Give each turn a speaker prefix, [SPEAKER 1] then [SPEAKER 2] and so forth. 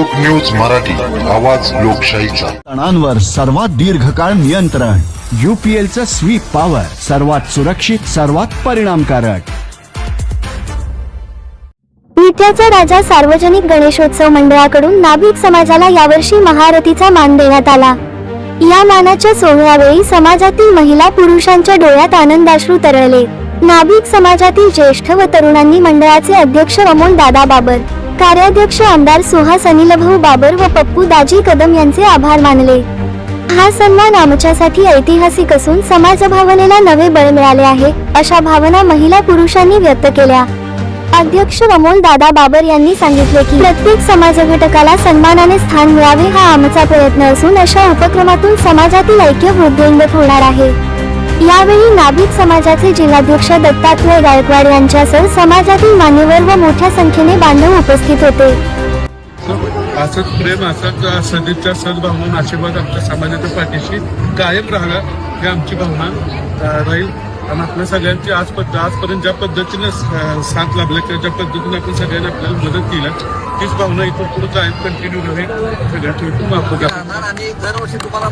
[SPEAKER 1] लोक न्यूज मराठी आवाज लोकशाहीचा.
[SPEAKER 2] तणांवर सर्वात दीर्घकाळ नियंत्रण. युपीएलचं स्वीप पॉवर सर्वात सुरक्षित सर्वात परिणामकारक.
[SPEAKER 3] विट्याचा राजा सार्वजनिक गणेशोत्सव मंडळाकडून नाभिक समाजाला यावर्षी महारथीचा मान देण्यात आला. या मानाच्या सोहळ्यावेळी समाजातील महिला पुरुषांच्या डोळ्यात आनंदाश्रू तरळले. नाभिक समाजातील ज्येष्ठ व तरुणांनी मंडळाचे अध्यक्ष अमोल दादा बाबर कार्याध्यक्ष आमदार सुहास अनिलभाऊ बाबर व पप्पू दाजी कदम यांचे आभार मानले. हा सन्मान आमच्यासाठी ऐतिहासिक असून समाजभावनेला नवे बळ मिळाले आहे अशा भावना महिला पुरुषांनी व्यक्त केल्या. अध्यक्ष अमोल दादा बाबर यांनी सांगितले की प्रत्येक समाज घटकाला सन्मानाने स्थान मिळावे हा आमचा प्रयत्न असून अशा उपक्रमातून समाजातील ऐक्य वृद्धिंगत होणार आहे. यावेळी नाभिक समाजाचे जिल्हाध्यक्ष दत्तात्रय गायकवाड यांच्यासह समाजातील मान्यवर व मोठ्या संख्येने बांधव उपस्थित होते.
[SPEAKER 4] असंच प्रेम असंच सदिच्छा सद्भावना आशीर्वाद आमच्या समाजाच्या पाठीशी कायम राहाव्या ही आमची भावना राहील. आणि आपल्या सगळ्यांची आज पद्ध आजपर्यंत ज्या पद्धतीने साथ लाभल्या किंवा ज्या पद्धतीने आपण सगळ्यांनी आपल्याला मदत केली तीच भावना इथून पुढे कायम कंटिन्यू राहील. सगळ्या ठेवून वापरू
[SPEAKER 5] आणि दरवर्षी तुम्हाला